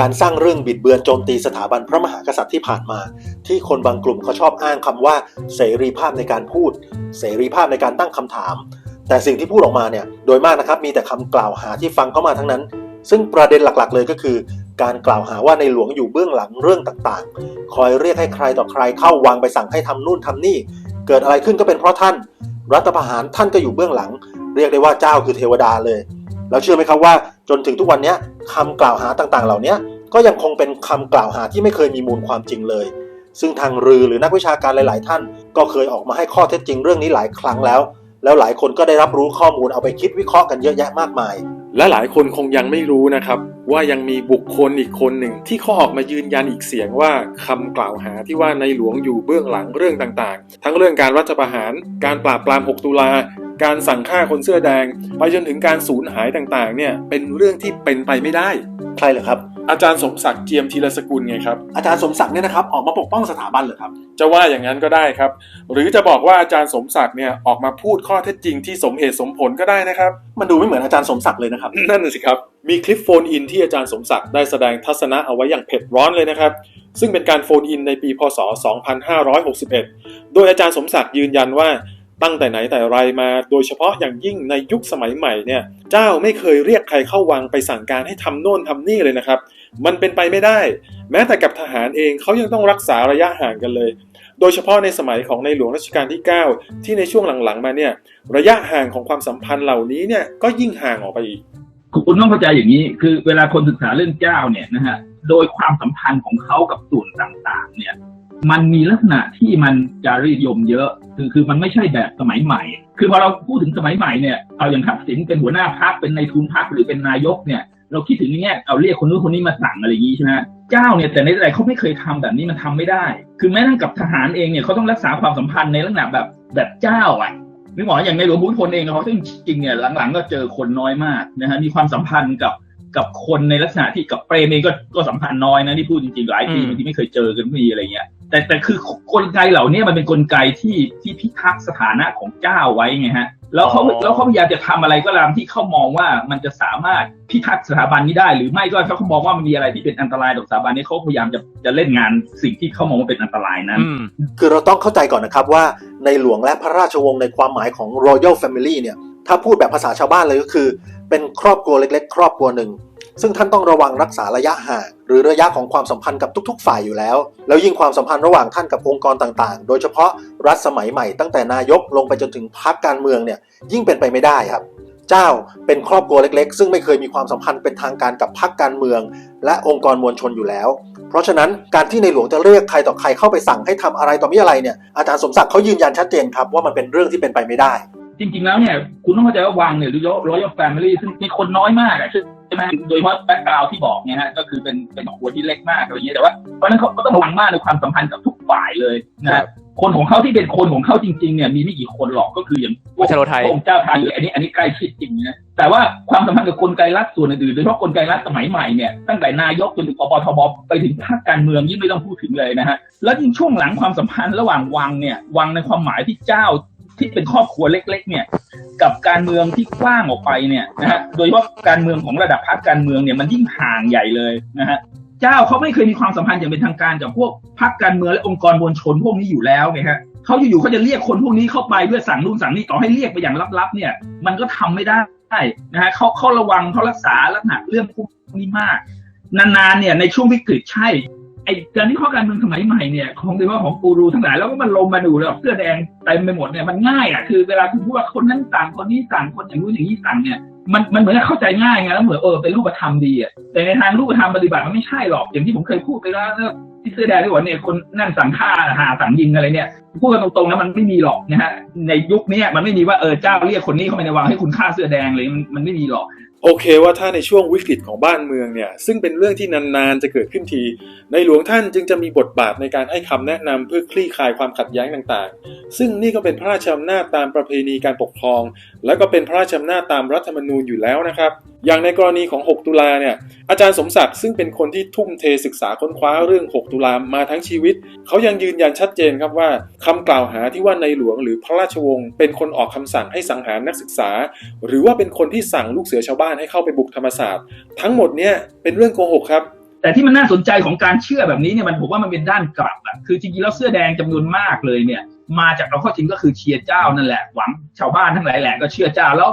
การสร้างเรื่องบิดเบือนโจมตีสถาบันพระมหากษัตริย์ที่ผ่านมา ที่คนบางกลุ่มเขาชอบอ้างคำว่า เสรีภาพในการพูด เสรีภาพในการตั้งคำถาม แต่สิ่งที่พูดออกมาเนี่ยโดยมากนะครับมีแต่คำกล่าวหาที่ฟังเข้ามาทั้งนั้น ซึ่งประเด็นหลักๆ เลยก็คือ การกล่าวหาว่าในหลวงอยู่เบื้องหลังเรื่องต่างๆ คอยเรียกให้ใครต่อใครเข้าวังไปสั่งให้ทำนู่นทำนี่ เกิดอะไรขึ้นก็เป็นเพราะท่าน รัฐประหารท่านก็อยู่เบื้องหลัง เรียกได้ว่าเจ้าคือเทวดาเลยแล้วเชื่อไหมครับว่าจนถึงทุกวันนี้คำกล่าวหาต่างๆ เหล่านี้ ก็ยังคงเป็นคำกล่าวหาที่ไม่เคยมีมูลความจริงเลย ซึ่งทางรือหรือนักวิชาการหลาย ๆ ท่าน ก็เคยออกมาให้ข้อเท็จจริงเรื่องนี้หลายครั้งแล้ว แล้วหลายคนก็ได้รับรู้ข้อมูลเอาไปคิดวิเคราะห์กันเยอะแยะมากมาย และหลายคนคงยังไม่รู้นะครับ ว่ายังมีบุคคลอีกคนหนึ่ง ที่เขาออกมายืนยันอีกเสียงว่าคำกล่าวหาที่ว่าในหลวงอยู่เบื้องหลังเรื่องต่าง ๆ ทั้งเรื่องการรัฐประหาร การปราบปราม 6 ตุลาการสั่งฆ่าคนเสื้อแดง ไปจนถึงการสูญหายต่าง ๆ เนี่ยเป็นเรื่องที่เป็นไปไม่ได้ใครเหรอครับ อาจารย์สมศักดิ์เจียมธีรสกุลไงครับ อาจารย์สมศักดิ์เนี่ยนะครับออกมาปกป้องสถาบันเหรอครับ จะว่าอย่างนั้นก็ได้ครับ หรือจะบอกว่าอาจารย์สมศักดิ์เนี่ยออกมาพูดข้อเท็จจริงที่สมเหตุสมผลก็ได้นะครับ มันดูไม่เหมือนอาจารย์สมศักดิ์เลยนะครับ นั่นน่ะสิครับ มีคลิปโฟนอินที่อาจารย์สมศักดิ์ได้แสดงทัศนะเอาไว้อย่างเผ็ดร้อนเลยนะครับ ซึ่งเป็นการโฟนอินในปีพศ 2561 โดยอาจารย์สมศักดิ์ยืนยันว่า ตั้งแต่ไหนแต่ไรมา โดยเฉพาะอย่างยิ่งในยุคสมัยใหม่เนี่ย เจ้าไม่เคยเรียกใครเข้าวังไปสั่งการให้ทำโน่นทำนี่เลยนะครับ มันเป็นไปไม่ได้ แม้แต่กับทหารเองเขายังต้องรักษาระยะห่างกันเลย โดยเฉพาะในสมัยของในหลวงรัชกาลที่ 9 ที่ในช่วงหลังๆ มาเนี่ยระยะห่างของความสัมพันธ์เหล่านี้เนี่ยก็ยิ่งห่างออกไปอีกคุณต้องเข้าใจอย่างนี้ คือเวลาคนศึกษาเรื่องเจ้าเนี่ยนะฮะโดยความสัมพันธ์ของเขากับส่วนต่าง มันมีลักษณะที่มันจารีตนิยมเยอะ คือคือมันไม่ใช่แบบสมัยใหม่ คือพอเราพูดถึงสมัยใหม่เนี่ยเอาอย่างทักษิณเป็นหัวหน้าพรรคเป็นในายทุนพรรคหรือเป็นนายกเนี่ย เราคิดถึงในแง่เอาเรียกคนนู้นคนนี้มาสั่งอะไรอย่างนี้ใช่ไหมเจ้าเนี่ยแต่ในแต่เขาไม่เคยทำแบบนี้มันทำไม่ได้ คือแม้ทั้งกับทหารเองเนี่ยเขาต้องรักษาความสัมพันธ์ในลักษณะแบบแบบเจ้าอะนึกบอกอย่างในหลวงภูมิพลเองเขาซึ่งจริงๆเนี่ยหลังๆ ก็เจอคนน้อยมากนะฮะมีความสัมพันธ์กับกับคนในลักษณะที่กับเปรมเองก็ก็สัมพันธ์น้อยนะที่พูดจริงๆหลายปีอืมบางทีไม่เคยเจอกันไม่มีอะไรเงี้ย แต่แต่คือกลไกเหล่านี้มันเป็นกลไกที่ที่พิทักษ์สถานะของเจ้าไว้ไงฮะ แล้วเขาอ๋อแล้วเขาพยายามจะทำอะไรก็ตามที่เขามองว่ามันจะสามารถพิทักษ์สถาบันนี้ได้ หรือไม่ก็ถ้าเขามองว่ามันมีอะไรที่เป็นอันตรายต่อสถาบันนี้เขาพยายามจะจะเล่นงานสิ่งที่เขามองว่าเป็นอันตรายนั้นอืมคือเราต้องเข้าใจก่อนนะครับว่าในหลวงและพระราชวงศ์ในความหมายของ Royal Family เนี่ยถ้าพูดแบบภาษาชาวบ้านเลยก็คือ เป็นครอบครัวเล็ก ๆ ครอบครัวหนึ่ง ซึ่งท่านต้องระวังรักษาระยะห่างหรือระยะของความสัมพันธ์กับทุก ๆ ฝ่ายอยู่แล้ว แล้วยิ่งความสัมพันธ์ระหว่างท่านกับองค์กรต่างๆ โดยเฉพาะรัฐสมัยใหม่ตั้งแต่นายกลงไปจนถึงพรรคการเมืองเนี่ยยิ่งเป็นไปไม่ได้ครับ เจ้าเป็นครอบครัวเล็ก ๆ ซึ่งไม่เคยมีความสัมพันธ์เป็นทางการกับพรรคการเมือง และองค์กรมวลชนอยู่แล้ว เพราะฉะนั้นการที่ในหลวงจะเรียกใครต่อใครเข้าไปสั่งให้ทำอะไรต่อมิอะไรเนี่ยอาจารย์สมศักดิ์เขายืนยันชัดเจนครับว่ามันเป็นเรื่องที่เป็นไปไม่ได้ จริงๆแล้วเนี่ยคุณต้องเข้าใจว่าวังเนี่ยหรือร้อยแฟมิลี่ซึ่งมีคนน้อยมากอะ ใช่ไหมโดยเฉพาะแบ็กกราวที่บอกเนี่ยฮะก็คือเป็นเป็นครอบครัวที่เล็กมากอะไรอย่างเงี้ยแต่ว่าเพราะฉะนั้นเขาก็ต้องระวังมากในความสัมพันธ์กับทุกฝ่ายเลยนะครัฮะบคนของเขาที่เป็นคนของเขาจริงๆเนี่ยมีไม่กี่คนหรอกก็คืออย่างพวกวัชโรไทยพระองค์เจ้าไทยหรืออันนี้อันนี้ใกล้ชิดจริงนะแต่ว่าความสัมพันธ์กับกลไกรัฐส่วนอื่นๆโดยเฉพาะกลไกรัฐสมัยใหม่เนี่ยตั้งแต่นายกจนถึงปปทบไปถึงภาคการเมืองยิ่งไม่ต้องพูดถึงเลยนะฮะแล้วยิ่งช่วงหลังความสัมพันธ์ระหว่างวังเนี่ยวังในความหมายที่เจ้า ที่เป็นครอบครัวเล็ก ๆ เนี่ย กับการเมืองที่กว้างออกไปเนี่ยนะฮะโดยเฉพาะการเมืองของระดับพรรคการเมืองเนี่ยมันยิ่งห่างใหญ่เลยนะฮะเจ้าเขาไม่เคยมีความสัมพันธ์อย่างเป็นทางการกับพวกพรรคการเมืองและองค์กรมวลชนพวกนี้อยู่แล้วไงฮะเขาอยู่ๆเขาจะเรียกคนพวกนี้เข้าไปเพื่อสั่งนู่นสั่งนี่ต่อให้เรียกไปอย่างลับๆ เนี่ย มันก็ทำไม่ได้นะฮะเขาเขาระวังเขารักษาลักษณะเรื่องพวกนี้มาก นานๆเนี่ยในช่วงวิกฤตใช่ อ้การที่ข้อการเมืองสมัยใหม่เนี่ยของโดยเฉพาะของกูรูทั้งหลายแล้วก็มันลงมาดูแล้วเสื้อแดงเต็มไปหมดเนี่ยมันง่ายอะคือเวลาคุณพูดว่าคนนั้นสั่งคนนี้สั่งคนอย่างนู้นอย่างนี้สั่งเนี่ยมันมันเหมือนเข้าใจง่ายไงแล้วเหมือนเออเป็นรูปธรรมดีอะแต่ในทางรูปธรรมปฏิบัติมันไม่ใช่หรอกอย่างที่ผมเคยพูดไปแล้วที่เสื้อแดงที่บอว่าเนี่ยคนนั่นสั่งฆ่าหาสั่งยิงอะไรเนี่ยพูดกันตรงๆนะมันไม่มีหรอกนะฮะในยุคนี้มันไม่มีว่าเออเจ้าเรียกคนนี้เข้าไปในวังให้คุณฆ่าเสื้อแดงเลยมันมันไม่มีหรอก โอเคว่าถ้าในช่วงวิกฤตของบ้านเมืองเนี่ยซึ่งเป็นเรื่องที่นานๆจะเกิดขึ้นที ในหลวงท่านจึงจะมีบทบาทในการให้คำแนะนำเพื่อคลี่คลายความขัดแย้งต่างๆ ซึ่งนี่ก็เป็นพระราชอำนาจตามประเพณีการปกครอง และก็เป็นพระราชอำนาจตามรัฐธรรมนูญอยู่แล้วนะครับ อย่างในกรณีของ 6 ตุลาเนี่ยอาจารย์สมศักดิ์ซึ่งเป็นคนที่ทุ่มเทศึกษาค้นคว้าเรื่อง 6 ตุลามาทั้งชีวิต เขายังยืนยันชัดเจนครับว่าคำกล่าวหาที่ว่าในหลวงหรือพระราชวงศ์เป็นคนออกคำสั่งให้สังหารนักศึกษา หรือว่าเป็นคนที่สั่งลูกเสือชาวบ้านให้เข้าไปบุกธรรมศาสตร์ ทั้งหมดเนี่ยเป็นเรื่องโกหกครับแต่ที่มันน่าสนใจของการเชื่อแบบนี้เนี่ยมันผมว่ามันเป็นด้านกลับอะคือจริงๆแล้วเสื้อแดงจำนวนมากเลยเนี่ย มาจากเราข้าจริงก็คือเชียร์เจ้านั่นแหละหวังชาวบ้านทั้งหลายแหละก็เชื่อเจ้าแล้ว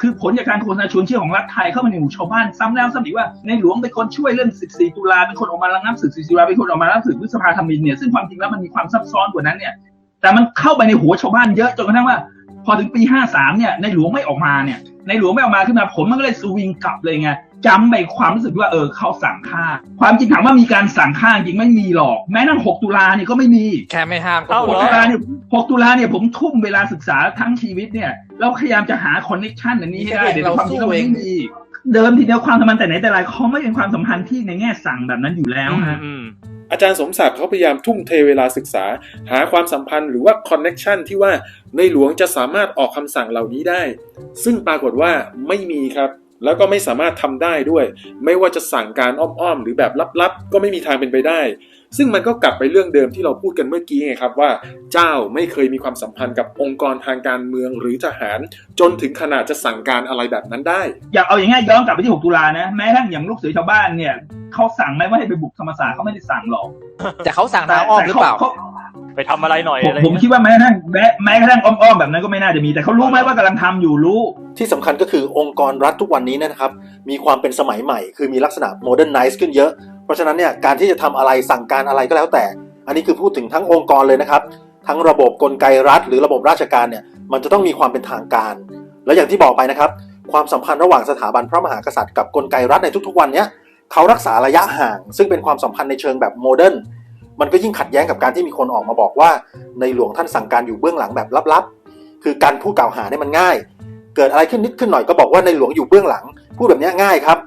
คือผลจากการโฆษณาชวนเชื่อของรัฐไทยเข้ามาในหมู่ชาวบ้านซ้ำแล้วซ้ำอีกว่าในหลวงเป็นคนช่วยเรื่อง 14 ตุลาเป็นคนออกมาระงับศึก 14 ตุลาเป็นคนออกมาระงับศึกพฤษภาธมินเนี่ยซึ่งความจริงแล้วมันมีความซับซ้อนกว่านั้นเนี่ย แต่มันเข้าไปในหัวชาวบ้านเยอะจนกระทั่งว่า พอถึงปี 53 เนี่ยในหลวงไม่ออกมาเนี่ยในหลวงไม่ออกมาขึ้นมาผลมันก็เลยสวิงกลับเลยไง จำไปความรู้สึกว่าเออเขาสั่งฆ่า ความจริงถามว่ามีการสั่งฆ่าจริงไม่มีหรอก แม้นั่น6ตุลาเนี่ยก็ไม่มีแค่ไม่ห้ามก็เอ้าหมเหดร6อตุลาเนี่ย6ตุลาเนี่ยผมทุ่มเวลาศึกษาทั้งชีวิตเนี่ยแล้วพยายามจะหาคอนเนคชันอันนี้ให้ได้แต่ความจริงแล้วมันไม่มีเดิมทีเดียวความสัมพันธ์แต่ไหนแต่ไรเขาไม่เป็นความสัมพันธ์ที่ในแง่สั่งแบบนั้นอยู่แล้วฮะอืมอาจารย์สมศักดิ์เขาพยายามทุ่มเทเวลาศึกษา หาความสัมพันธ์หรือว่าคอนเน็ชันที่ว่าในหลวงจะสามารถออกคำสั่งเหล่านี้ได้ ซึ่งปรากฏว่าไม่มีครับ แล้วก็ไม่สามารถทำได้ด้วย ไม่ว่าจะสั่งการอ้อมๆ หรือแบบลับๆ ก็ไม่มีทางเป็นไปได้ ซึ่งมันก็กลับไปเรื่องเดิมที่เราพูดกันเมื่อกี้ไงครับว่า เจ้าไม่เคยมีความสัมพันธ์กับองค์กรทางการเมืองหรือทหาร จนถึงขนาดจะสั่งการอะไรแบบนั้นได้ อยากเอาอย่างง่ายย้อนกลับไปที่ 6 ตุลานะ แม้กระทั่งอย่างลูกเสือชาวบ้านเนี่ยเขาสั่งไหมว่าให้ไปบุกธรรมศาสตร์เขาไม่ได้สั่งหรอกแต่เขาสั่งทางอ้อมหรือเปล่าข ไปทำอะไรหน่อยผมอะไรผมเงี้ยคิดว่าแม้กระทั่งแม้แม้กระทั่งอ้อมๆแบบนั้นก็ไม่น่าจะมีแต่เขารู้ไหมว่ากำลังทำอยู่รู้ ที่สำคัญก็คือองค์กรรัฐทุกวันนี้เนยนะครับ มีความเป็นสมัยใหม่ คือมีลักษณะโมเดิร์นไนซ์ขึ้นเยอะ เพราะฉะนั้นเนี่ยการที่จะทำอะไรสั่งการอะไรก็แล้วแต่ อันนี้คือพูดถึงทั้งองค์กรเลยนะครับ ทั้งระบบกลไกรัฐ หรือระบบราชการเนี่ยมันจะต้องมีความเป็นทางการ และอย่างที่บอกไปนะครับ ความสัมพันธ์ระหว่างสถาบันพระมหากษัตริย์กับกลไกรัฐในทุกๆวันเนี้ยเขารักษาระยะห่าง ซึ่งเป็นความสัมพันธ์ในเชิงแบบโมเดิร์น มันก็ยิ่งขัดแย้งกับการที่มีคนออกมาบอกว่า ในหลวงท่านสั่งการอยู่เบื้องหลังแบบลับๆ คือการพูดกล่าวหาเนี่ยมันง่าย เกิดอะไรขึ้นนิดขึ้นหน่อยก็บอกว่าในหลวงอยู่เบื้องหลัง พูดแบบนี้ง่ายครับ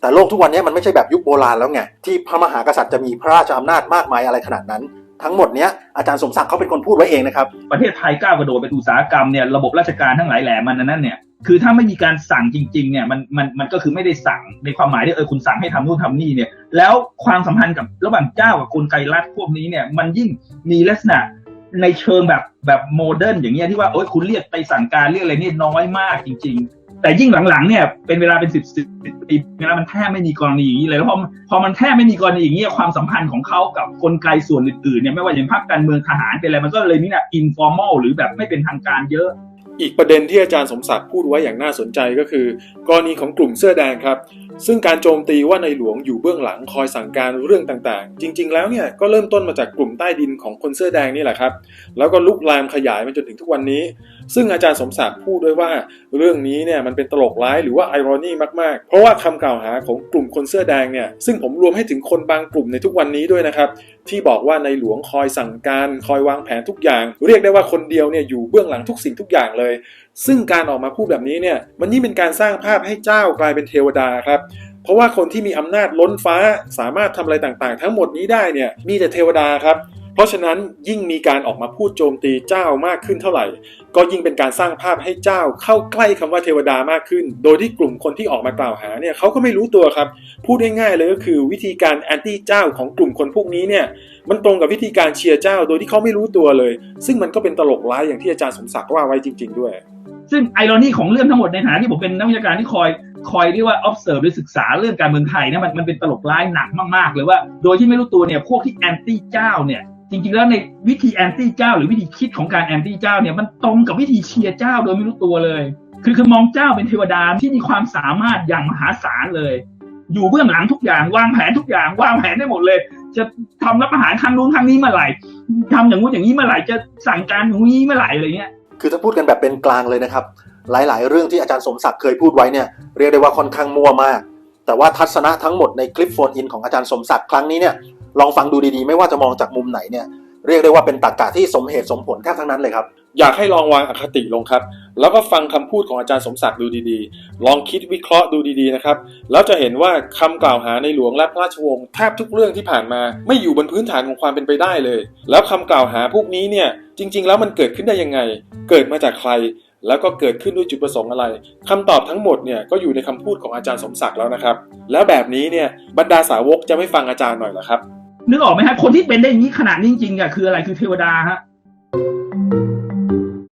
แต่โลกทุกวันนี้มันไม่ใช่แบบยุคโบราณแล้วไงที่พระมหากษัตริย์จะมีพระราชอำนาจมากมายอะไรขนาดนั้นทั้งหมดเนี้ยอาจารย์สมศักดิ์เขาเป็นคนพูดไว้เองนะครับ ประเทศไทยก้าวกระโดดเป็นอุตสาหกรรมเนี่ยระบบราชการทั้งหลายแหล่มันอันนั้นเนี่ย คือถ้าไม่มีการสั่งจริง ๆ เนี่ยมันมันมันก็คือไม่ได้สั่งในความหมายที่เออคุณสั่งให้ทำนู่นทำนี่เนี่ย แล้วความสัมพันธ์กับระหว่างเจ้ากับกลไกรัฐพวกนี้เนี่ยมันยิ่งมีลักษณะในเชิงแบบแบบโมเดิร์นอย่างเงี้ยที่ว่าโอ้ยคุณเรียกไปสั่งการเรียกอะไรนี่น้อยมากจริง ๆ แต่ยิ่งหลังๆเนี่ยเป็นเวลาเป็นสิบสิบปีแล้วมันแทบไม่มีกรณีอย่างนี้เลยแล้วพอพอมันแทบไม่มีกรณีอย่างนี้ยความสัมพันธ์ของเขากับกลไกส่วนอื่นๆเนี่ยไม่ว่าอย่างพรรคการเมืองทหารเป็นอะไรมันก็เลยนี่นะอินฟอร์มอลหรือแบบไม่เป็นทางการเยอะ อีกประเด็นที่อาจารย์สมศักดิ์พูดไว้อย่างน่าสนใจก็คือ กรณีของกลุ่มเสื้อแดงครับ ซึ่งการโจมตีว่าในหลวงอยู่เบื้องหลังคอยสั่งการเรื่องต่างๆ จริง ๆ แล้วเนี่ยก็เริ่มต้นมาจากกลุ่มใต้ดินของคนเสื้อแดงนี่แหละครับ แล้วก็ลุกลามขยายมาจนถึงทุกวันนี้ ซึ่งอาจารย์สมศักดิ์พูดด้วยว่าเรื่องนี้เนี่ยมันเป็นตลกร้ายหรือว่าไอรอนีมากๆ เพราะว่าคำกล่าวหาของกลุ่มคนเสื้อแดงเนี่ยซึ่งผมรวมให้ถึงคนบางกลุ่มในทุกวันนี้ด้วยนะครับที่บอกว่าในหลวงคอยสั่งการ คอยวางแผนทุกอย่าง เรียกได้ว่าคนเดียวเนี่ยอยู่เบื้องหลังทุกสิ่งทุกอย่างเลยซึ่งการออกมาพูดแบบนี้เนี่ยมันยิ่งเป็นการสร้างภาพให้เจ้ากลายเป็นเทวดาครับเพราะว่าคนที่มีอำนาจล้นฟ้าสามารถทำอะไรต่างๆ ทั้งหมดนี้ได้เนี่ยมีแต่เทวดาครับ เพราะฉะนั้นยิ่งมีการออกมาพูดโจมตีเจ้ามากขึ้นเท่าไหร่ ก็ยิ่งเป็นการสร้างภาพให้เจ้าเข้าใกล้คำว่าเทวดามากขึ้น โดยที่กลุ่มคนที่ออกมากล่าวหาเนี่ยเขาก็ไม่รู้ตัวครับ พูดง่ายๆเลยก็คือวิธีการแอนตี้เจ้าของกลุ่มคนพวกนี้เนี่ยมันตรงกับวิธีการเชียร์เจ้าโดยที่เขาไม่รู้ตัวเลย ซึ่งมันก็เป็นตลกร้ายอย่างที่อาจารย์สมศักดิ์ว่าไว้จริง ๆ ด้วย ซึ่งไอรอนีของเรื่องทั้งหมดในฐานะที่ผมเป็นนักวิชาการที่คอยคอยเรียกว่า observe หรือศึกษาเรื่องการเมืองไทยนี่ยมันมันเป็นตลกร้ายหนักมากๆเลยว่า โดยที่ไม่รู้ตัวเนี่ยพวกที่แอนตี้เจ้าเนี่ย จริงๆแล้วในวิธีแอนตี้เจ้า หรือวิธีคิดของการแอนตี้เจ้าเนี่ยมันตรงกับวิธีเชียร์เจ้าโดยไม่รู้ตัวเลย คือคือมองเจ้าเป็นเทวดาที่มีความสามารถอย่างมหาศาลเลย อยู่เบื้องหลังทุกอย่างวางแผนทุกอย่างวางแผนได้หมดเลย จะทำรับประหารครั้งนู้นครั้งนี้เมื่อไหร่ทำอย่างงู้นอย่างนี้เมื่อไหร่จะสั่งการอย่างนี้เมื่อไหร่อะไรเงี้ยคือถ้าพูดกันแบบเป็นกลางเลยนะครับ หลาย ๆ เรื่องที่อาจารย์สมศักดิ์เคยพูดไว้เนี่ยเรียกได้ว่าค่อนข้างมั่วมาก แต่ว่าทัศนะทั้งหมดในคลิปโฟนอินของอาจารย์สมศักดิ์ครั้งนี้เนี่ย ลองฟังดูดีๆ ไม่ว่าจะมองจากมุมไหนเนี่ยเรียกได้ว่าเป็นตรรกะที่สมเหตุสมผลแทบทั้งนั้นเลยครับ อยากให้ลองวางอคติลงครับ แล้วก็ฟังคำพูดของอาจารย์สมศักดิ์ดูดีๆ ลองคิดวิเคราะห์ดูดีๆนะครับ แล้วจะเห็นว่าคำกล่าวหาในหลวงและพระราชวงศ์แทบทุกเรื่องที่ผ่านมา ไม่อยู่บนพื้นฐานของความเป็นไปได้เลย แล้วคำกล่าวหาพวกนี้เนี่ยจริง ๆ แล้วมันเกิดขึ้นได้ยังไง เกิดมาจากใคร แล้วก็เกิดขึ้นด้วยจุดประสงค์อะไรคำตอบทั้งหมดเนี่ยก็อยู่ในคำพูดของอาจารย์สมศักดิ์แล้วนะครับ แล้วแบบนี้เนี่ยบรรดาสาวกจะไม่ฟังอาจารย์หน่อยหรอครับ นึกออกไหมฮะคนที่เป็นได้อย่างนี้ขนาดนี้จริงๆอะคืออะไรคือเทวดาฮะ